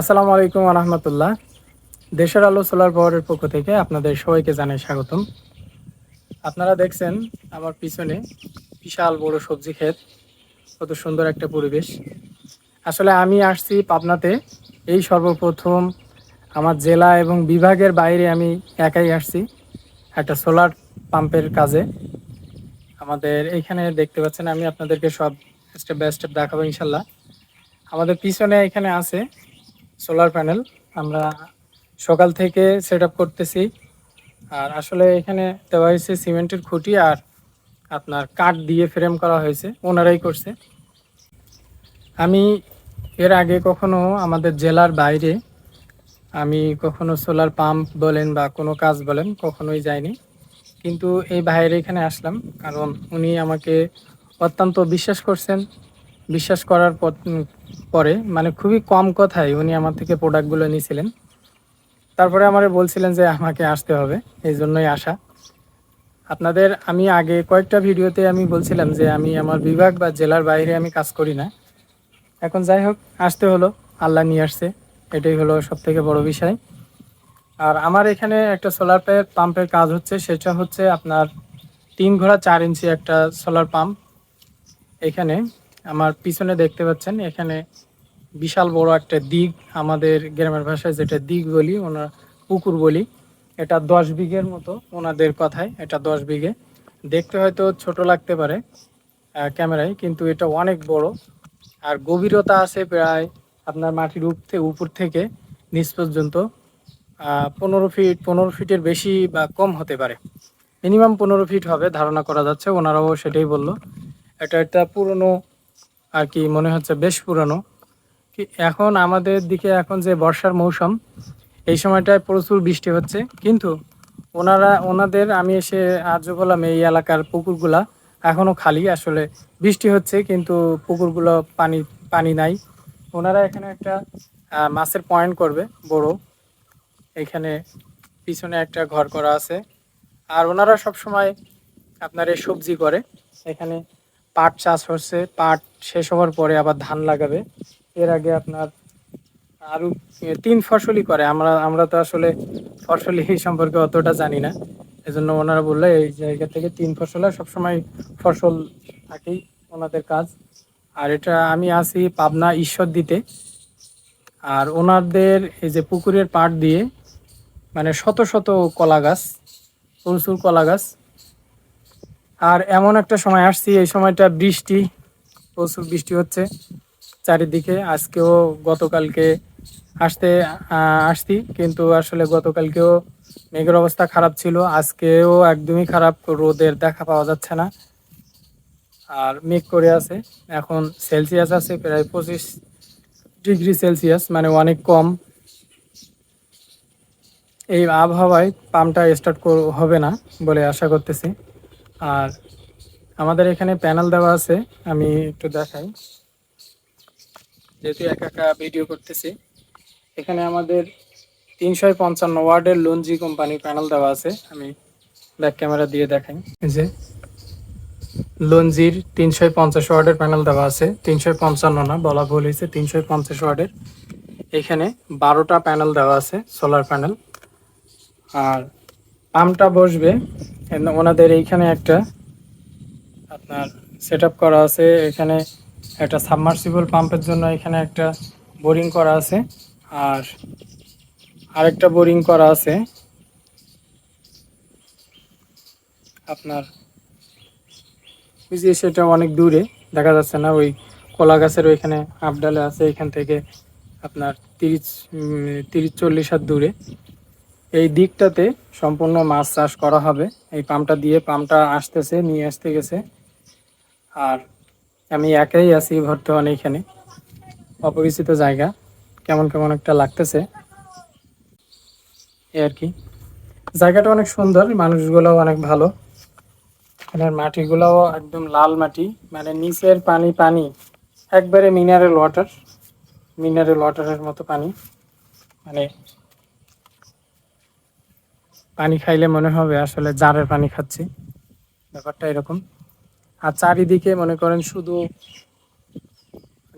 আসসালামু আলাইকুম রহমতুল্লাহ। দেশের আলো সোলার পাওয়ারের পক্ষ থেকে আপনাদের সবাইকে জানাই স্বাগতম। আপনারা দেখছেন আমার পিছনে বিশাল বড় সবজি ক্ষেত। কত সুন্দর একটা পরিবেশ। আসলে আমি আসছি পাবনাতে। এই সর্বপ্রথম আমার জেলা এবং বিভাগের বাইরে আমি একাই আসছি একটা সোলার পাম্পের কাজে। আমাদের এইখানে দেখতে পাচ্ছেন, আমি আপনাদেরকে সব স্টেপ বাই স্টেপ দেখাবো ইনশাল্লাহ। আমাদের পিছনে এখানে আছে সোলার প্যানেল আমরা সকাল থেকে সেট করতেছি। আর আসলে এখানে দেওয়া হয়েছে সিমেন্টের খুঁটি আর আপনার কাঠ দিয়ে ফ্রেম করা হয়েছে। ওনারাই করছে। আমি এর আগে কখনো আমাদের জেলার বাইরে আমি কখনো সোলার পাম্প বলেন বা কোনো কাজ বলেন কখনোই যাইনি। কিন্তু এই ভাইয়ের এখানে আসলাম। কারণ উনি আমাকে অত্যন্ত বিশ্বাস করছেন। বিশ্বাস করার পর- মানে খুবই কম কথায় উনি আমার থেকে প্রোডাক্টগুলো নিয়েছিলেন। তারপরে আমারে বলছিলেন যে আমাকে আসতে হবে, এই জন্যই আসা। আপনাদের, আমি আগে কয়েকটা ভিডিওতে আমি বলছিলাম যে আমি আমার বিভাগ বা জেলার বাইরে আমি কাজ করি না। এখন যাই হোক, আসতে হলো, আল্লাহ নিয়ে আসছে, এটাই হলো সব থেকে বড় বিষয়। আর আমার এখানে একটা সোলার পাম্পের কাজ হচ্ছে, সেটা হচ্ছে আপনার তিন ঘোড়া চার ইঞ্চি একটা সোলার পাম্প এখানে আমার পিছনে দেখতে পাচ্ছেন, এখানে বিশাল বড় একটা দিক আমাদের গ্রামের ভাষায় যেটা দিক বলি ওনার পুকুর বলি, এটা দশ বিঘের মতো ওনাদের কথায়, এটা দশ বিঘে। দেখতে হয়তো ছোট লাগতে পারে ক্যামেরায়, কিন্তু এটা অনেক বড়। আর গভীরতা আছে প্রায় আপনার মাটির উপ থেকে উপর থেকে নিচ পর্যন্ত পনেরো ফিট, পনেরো ফিটের বেশি বা কম হতে পারে। মিনিমাম পনেরো ফিট হবে, ধারণা করা যাচ্ছে, ওনারাও সেটাই বলল। এটা একটা পুরনো আর কি মনে হচ্ছে বেশ পুরনো। এখন আমাদের দিকে এখন যে বর্ষার মৌসুম, এই সময়টায় প্রচুর বৃষ্টি হচ্ছে। কিন্তু ওনারা, ওনাদের আমি এসে আর্য বললাম এই এলাকার পুকুরগুলা এখনও খালি। আসলে বৃষ্টি হচ্ছে কিন্তু পুকুরগুলো পানি পানি নাই। ওনারা এখানে একটা মাছের পয়েন্ট করবে, বড়। এখানে পিছনে একটা ঘর করা আছে। আর ওনারা সব সময় আপনার এই সবজি করে। এখানে পাট চাষ হচ্ছে, পাট শেষ হওয়ার পরে আবার ধান লাগাবে। এর আগে আপনার আরও তিন ফসলই করে। আমরা আমরা তো আসলে ফসল এই সম্পর্কে অতটা জানি না। এজন্য ওনারা বললে, এই জায়গা থেকে তিন ফসলে সবসময় ফসল থাকেই ওনাদের কাজ। আর এটা আমি আছি পাবনা ঈশ্বর দিতে আর ওনাদের এই যে পুকুরের পাট দিয়ে মানে শত শত কলা গাছ, প্রচুর কলা গাছ আর এমন একটা সময় আসছি, এই সময়টা বৃষ্টি, প্রচুর বৃষ্টি হচ্ছে চারিদিকে। আজকেও গতকালকে আসতে আসছি, কিন্তু আসলে গতকালকেও মেঘের অবস্থা খারাপ ছিল। আজকেও একদমই খারাপ, রোদের দেখা পাওয়া যাচ্ছে না। আর মেঘ করে আছে। এখন সেলসিয়াস আছে, প্রায় পঁচিশ ডিগ্রি সেলসিয়াস মানে অনেক কম। এই আবহাওয়ায় পাম্পটা স্টার্ট হবে না বলে আশা করতেছি। আর আমাদের এখানে প্যানেল দেওয়া আছে, আমি একটু দেখাই। যেহেতু একা একা ভিডিও করতেছি, এখানে আমাদের তিনশো পঞ্চান্ন ওয়ার্ডের লঞ্জি কোম্পানির প্যানেল দেওয়া আছে, আমি ব্যাক ক্যামেরা দিয়ে দেখাই। যে, লঞ্জির তিনশো পঞ্চাশ ওয়ার্ডের প্যানেল দেওয়া আছে, তিনশো পঞ্চান্ন না, বলা ভুল হয়েছে, তিনশো পঞ্চাশ ওয়ার্ডের। এখানে বারোটা প্যানেল দেওয়া আছে, সোলার প্যানেল। আর পাম্পটা বসবে ওনাদের এইখানে একটা আপনার সেট করা আছে। এখানে একটা সাবমার্সিবল পাম্পের জন্য এখানে একটা বোরিং করা আছে। আর আরেকটা বোরিং করা আছে। আপনার সেটা অনেক দূরে, দেখা যাচ্ছে না, ওই কলা গাছের ওইখানে আপডালে আছে। এখান থেকে আপনার তিরিশ তিরিশ, চল্লিশ হাত দূরে। এই দিকটাতে সম্পূর্ণ মাছ চাষ করা হবে। এই পাম্পটা দিয়ে পাম্পটা আসতেছে, নিয়ে আসতে গেছে। আর আমি একাই আছি বর্তমানে এখানে। অপরিচিত জায়গা। কেমন কেমন একটা লাগতেছে। এই আর কি। জায়গাটা অনেক সুন্দর, মানুষগুলোও অনেক ভালো। এখানের মাটিগুলোও একদম লাল মাটি। মানে নিচের পানি পানি। একবারে মিনারেল ওয়াটার। মিনারেল ওয়াটারের মতো পানি। মানে পানি খাইলে মনে হবে আসলে জারের পানি খাচ্ছি। ব্যাপারটা এরকম। আর চারিদিকে মনে করেন শুধু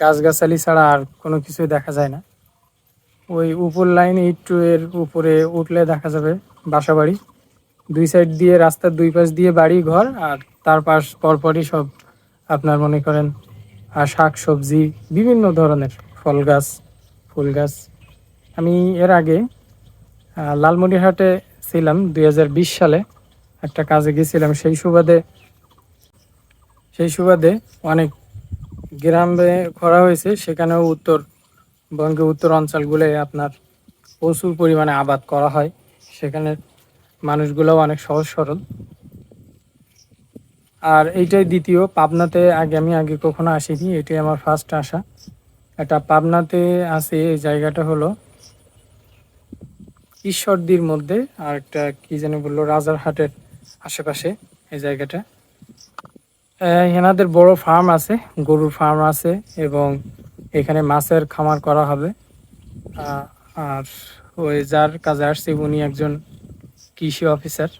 গাছগাছালি ছাড়া আর কোনো কিছুই দেখা যায় না। ওই উপর লাইন এইট টু এর উপরে উঠলে দেখা যাবে বাসা বাড়ি। দুই সাইড দিয়ে রাস্তার দুই পাশ দিয়ে বাড়ি, ঘর আর তার পাশ পরপরই সব আপনার মনে করেন আর শাক সবজি, বিভিন্ন ধরনের ফল গাছ, ফুল গাছ। আমি এর আগে লালমনিরহাটে ছিলাম দুই সালে। একটা কাজে গেছিলাম। সেই সুবাদে সেই সুবাদে অনেক গ্রামে করা হয়েছে। সেখানেও উত্তর বঙ্গে উত্তর অঞ্চলগুলোয় আপনার প্রচুর পরিমাণে আবাদ করা হয়। সেখানে মানুষগুলোও অনেক সহজ সরল। আর এইটাই দ্বিতীয়। পাবনাতে আগে আমি আগে কখনো আসিনি। এটাই আমার ফার্স্ট আসা এটা পাবনাতে আছে, এই জায়গাটা হলো ঈশ্বরদীর মধ্যে আর একটা কি জানি বলল রাজারহাটের আশেপাশে এই জায়গাটা। এনাদের বড় ফার্ম আছে, গরুর ফার্ম আছে এবং এখানে মাছের খামার করা হবে। আর ওই যার কাজে আসছে উনি একজন কৃষি অফিসার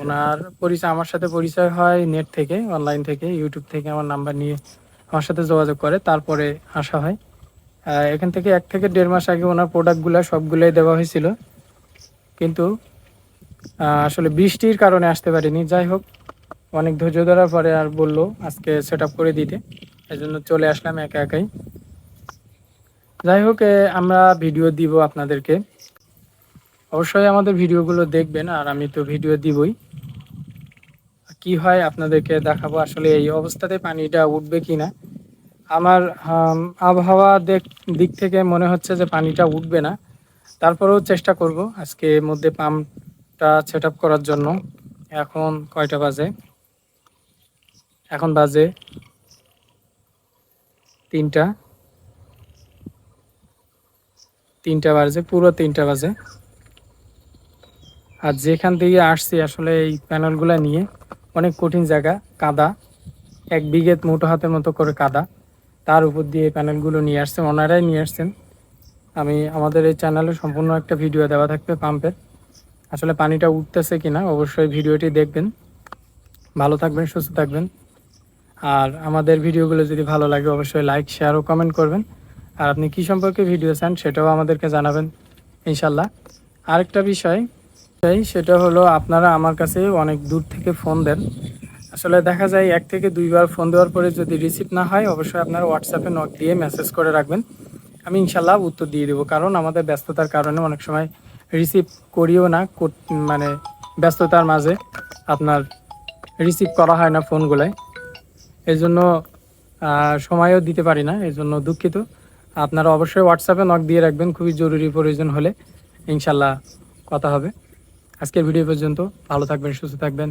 ওনার পরিচয়, আমার সাথে পরিচয় হয় নেট থেকে অনলাইন থেকে ইউটিউব থেকে, আমার নাম্বার নিয়ে আমার সাথে যোগাযোগ করে, তারপরে আসা হয়। এখান থেকে এক থেকে দেড় মাস আগে ওনার প্রোডাক্টগুলো সবগুলোই দেওয়া হয়েছিল। কিন্তু আসলে বৃষ্টির কারণে আসতে পারিনি। যাই হোক, অনেক ধৈর্য ধরার পরে আর বলল আজকে সেট করে দিতে। এই জন্য চলে আসলাম একা একাই। যাই হোক আমরা ভিডিও দিব আপনাদেরকে। অবশ্যই আমাদের ভিডিওগুলো দেখবেন, আর আমি তো ভিডিও দিবই। কি হয় আপনাদেরকে দেখাবো, আসলে এই অবস্থাতে পানিটা উঠবে কি না আমার আবহাওয়া দিক থেকে মনে হচ্ছে যে পানিটা উঠবে না। তারপরেও চেষ্টা করব আজকে মধ্যে পাম্পটা সেট করার জন্য। এখন কয়টা বাজে? এখন বাজে তিনটা। তিনটা বাজে, পুরো তিনটা বাজে। আর যেখান থেকে আসছি আসলে এই প্যানেলগুলো নিয়ে অনেক কঠিন জায়গা, কাদা। এক বিঘে মোটো হাতের মতো করে কাদা। তার উপর দিয়ে প্যানেলগুলো নিয়ে আসছেন, ওনারাই নিয়ে আসছেন। আমি, আমাদের এই চ্যানেলে সম্পূর্ণ একটা ভিডিও দেওয়া থাকবে পাম্পের আসলে পানিটা উঠতেছে কিনা, অবশ্যই ভিডিওটি দেখবেন। ভালো থাকবেন, সুস্থ থাকবেন। আর আমাদের ভিডিওগুলো যদি ভালো লাগে, অবশ্যই লাইক শেয়ার ও কমেন্ট করবেন। আর আপনি কী সম্পর্কে ভিডিও চান, সেটাও আমাদেরকে জানাবেন ইনশাল্লাহ আরেকটা বিষয়, সেটা হলো, আপনারা আমার কাছে অনেক দূর থেকে ফোন দেন। আসলে দেখা যায় এক থেকে দুইবার ফোন দেওয়ার পরে যদি রিসিভ না হয়, অবশ্যই আপনারা হোয়াটসঅ্যাপে নক দিয়ে মেসেজ করে রাখবেন। আমি ইনশাল্লাহ উত্তর দিয়ে দেবো, কারণ আমাদের ব্যস্ততার কারণে অনেক সময় রিসিভ করিও না মানে ব্যস্ততার মাঝে আপনার রিসিভ করা হয় না ফোনগুলোয় এই জন্য সময়ও দিতে পারি না এই জন্য দুঃখিত। আপনারা অবশ্যই হোয়াটসঅ্যাপে নক দিয়ে রাখবেন, খুবই জরুরি প্রয়োজন হলে। ইনশাল্লাহ কথা হবে। আজকের ভিডিও পর্যন্ত ভালো থাকবেন, সুস্থ থাকবেন।